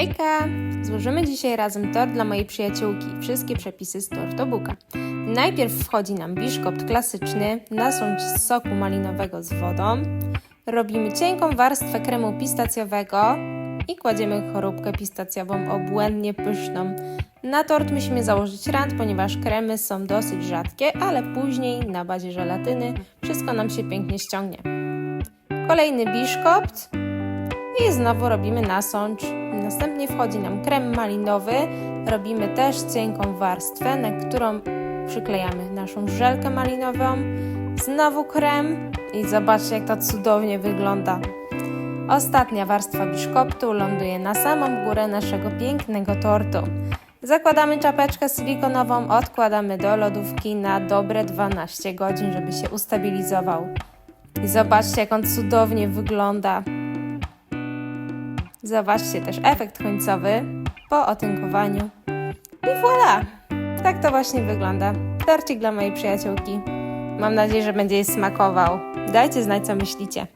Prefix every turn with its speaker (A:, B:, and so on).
A: Hejka! Złożymy dzisiaj razem tort dla mojej przyjaciółki. Wszystkie przepisy z tortobooka. Najpierw wchodzi nam biszkopt klasyczny, nasącz z soku malinowego z wodą. Robimy cienką warstwę kremu pistacjowego i kładziemy choróbkę pistacjową obłędnie pyszną. Na tort musimy założyć rant, ponieważ kremy są dosyć rzadkie, ale później na bazie żelatyny wszystko nam się pięknie ściągnie. Kolejny biszkopt i znowu robimy nasącz. Następnie wchodzi nam krem malinowy. Robimy też cienką warstwę, na którą przyklejamy naszą żelkę malinową. Znowu krem i zobaczcie jak to cudownie wygląda. Ostatnia warstwa biszkoptu ląduje na samą górę naszego pięknego tortu. Zakładamy czapeczkę silikonową, odkładamy do lodówki na dobre 12 godzin, żeby się ustabilizował. I zobaczcie jak on cudownie wygląda. Zobaczcie też efekt końcowy po otynkowaniu. I voilà! Tak to właśnie wygląda. Torcik dla mojej przyjaciółki. Mam nadzieję, że będzie jej smakował. Dajcie znać, co myślicie.